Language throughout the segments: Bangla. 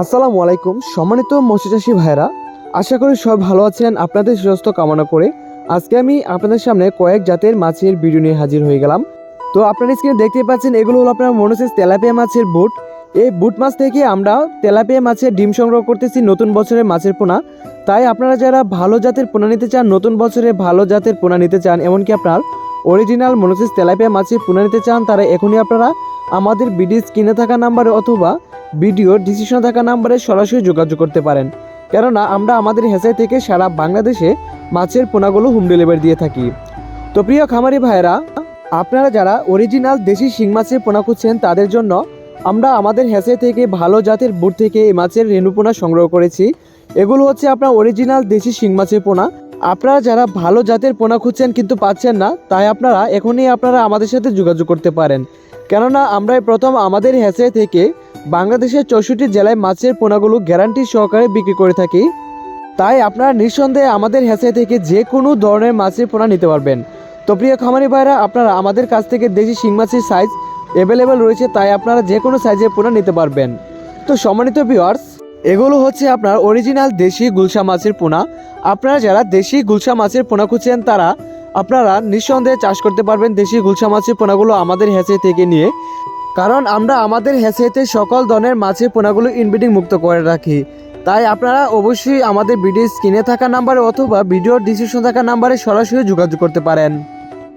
আসসালামু আলাইকুম, সম্মানিত মৎস্যচাষী ভাইরা আশা করি সব ভালো আছেন, আপনাদের সুস্বাস্থ্য কামনা করে। আজকে আমি আপনাদের সামনে কয়েক জাতের মাছের ভিডিও নিয়ে হাজির হয়ে গেলাম। তো আপনারা স্ক্রিনে দেখতে পাচ্ছেন, এগুলো হলো আপনার মনোসেস তেলাপিয়া মাছের বুট। এই বুট মাছ থেকে আমরা তেলাপিয়া মাছের ডিম সংগ্রহ করতেছি নতুন বছরের মাছের পোনা। তাই আপনারা যারা ভালো জাতের পোনা নিতে চান, নতুন বছরে ভালো জাতের পোনা নিতে চান, এমনকি আপনার অরিজিনাল মনোসেস তেলাপিয়া মাছের পোনা নিতে চান, তারা এখনই আপনারা আমাদের বিডি স্ক্রিনে থাকা নাম্বারে অথবা ভিডিওর ডিসিশন থাকা নাম্বারে সরাসরি যোগাযোগ করতে পারেন। কেননা আমরা আমাদের হেসাই থেকে সারা বাংলাদেশে মাছের পোনাগুলো হোম ডেলিভারি দিয়ে থাকি। তো প্রিয় খামারি ভাইরা আপনারা যারা অরিজিনাল দেশি শিং মাছের পোনা খুঁজছেন, তাদের জন্য আমরা আমাদের হেসে থেকে ভালো জাতের বুট থেকে এই মাছের রেণু পোনা সংগ্রহ করেছি। এগুলো হচ্ছে আপনার অরিজিনাল দেশি শিং মাছের পোনা। আপনারা যারা ভালো জাতের পোনা খুঁজছেন কিন্তু পাচ্ছেন না, তাই আপনারা এখনই আপনারা আমাদের সাথে যোগাযোগ করতে পারেন। কেননা আমরাই প্রথম আমাদের হেসে থেকে বাংলাদেশের চৌষট্টি জেলায় মাছের পোনাগুলো গ্যারান্টি সহকারে বিক্রি করে থাকি। তাই আপনারা নিঃসন্দেহে আমাদের হেসে থেকে যে কোনো ধরনের মাছের পোনা নিতে পারবেন। তো প্রিয় খামারি ভাইরা, আপনারা আমাদের কাছ থেকে দেশি শিং মাছের সাইজ অ্যাভেলেবেল রয়েছে, তাই আপনারা যে কোনো সাইজের পোনা নিতে পারবেন। তো সম্মানিত ভিউয়ার্স এগুলো হচ্ছে আপনার অরিজিনাল দেশি গুলশা মাছের পোনা। আপনারা যারা দেশি গুলশা মাছের পোনা খুঁজছেন, তারা আপনারা নিঃসন্দেহে চাষ করতে পারবেন দেশি গুলশা মাছের পোনাগুলো আমাদের হেসে থেকে নিয়ে। কারণ আমরা আমাদের হেসেতে সকল ধরনের মাছের পোনাগুলো ইনব্রিডিং মুক্ত করে রাখি। তাই আপনারা অবশ্যই আমাদের ভিডিও স্ক্রিনে থাকা নাম্বারে অথবা ভিডিওর ডিসক্রিপশন থাকা নাম্বারে সরাসরি যোগাযোগ করতে পারেন।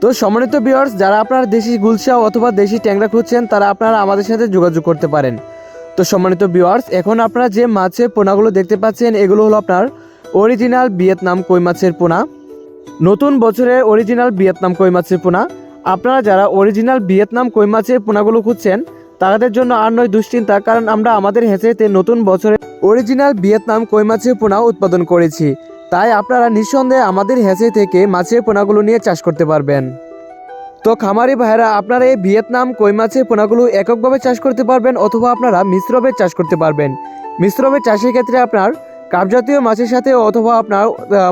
তো সম্মানিত ভিউয়ার্স, যারা আপনারা দেশি গুলশা অথবা দেশি ট্যাংরা খুঁজছেন, তারা আপনারা আমাদের সাথে যোগাযোগ করতে পারেন। তো সম্মানিত ভিউয়ার্স, এখন আপনারা যে মাছের পোনাগুলো দেখতে পাচ্ছেন, এগুলো হলো আপনার অরিজিনাল ভিয়েতনাম কই মাছের পোনা। নতুন বছরের অরিজিনাল ভিয়েতনাম কই মাছের পোনা। আপনারা যারা অরিজিনাল ভিয়েতনাম কই মাছের পোনাগুলো খুঁজছেন, তাদের জন্য আর নয় দুশ্চিন্তা, কারণ আমরা আমাদের হেঁচেতে নতুন বছরে অরিজিনাল ভিয়েতনাম কই মাছের পোনা উৎপাদন করেছি। তাই আপনারা নিঃসন্দেহে আমাদের হেঁচে থেকে মাছের পোনাগুলো নিয়ে চাষ করতে পারবেন। তো খামারি ভাইরা আপনারা এই ভিয়েতনাম কই মাছের পোনাগুলো এককভাবে চাষ করতে পারবেন অথবা আপনারা মিশ্রভাবে চাষ করতে পারবেন। মিশ্রভাবে চাষের ক্ষেত্রে আপনার কাপজাতীয় মাছের সাথে অথবা আপনার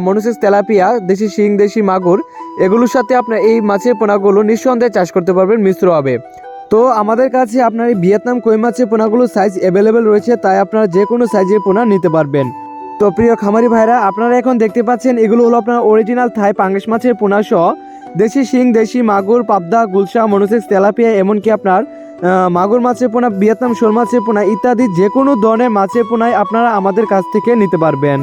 মনুসেস তেলাপিয়া, দেশি শিং, দেশি মাগুর, এগুলোর সাথে আপনার এই মাছের পোনাগুলো নিঃসন্দেহে চাষ করতে পারবেন মিশ্রভাবে তো আমাদের কাছে আপনার এই ভিয়েতনাম কই মাছের পোনাগুলোর সাইজ অ্যাভেলেবেল রয়েছে, তাই আপনারা যে কোনো সাইজের পোনা নিতে পারবেন। তো প্রিয় খামারি ভাইরা, আপনারা এখন দেখতে পাচ্ছেন, এগুলো হলো আপনার অরিজিনাল থাই পাঙ্গাস মাছের পোনা সহ দেশি শিং, দেশি মাগুর, পাবদা, গুলশা, মনুসেক্স, তেলাপিয়া, এমনকি আপনার মাগুর মাছের পোনা, ভিয়েতনাম শোল মাছের পোনা ইত্যাদি যে কোনো ধরনের মাছের পোনায় আপনারা আমাদের কাছ থেকে নিতে পারবেন।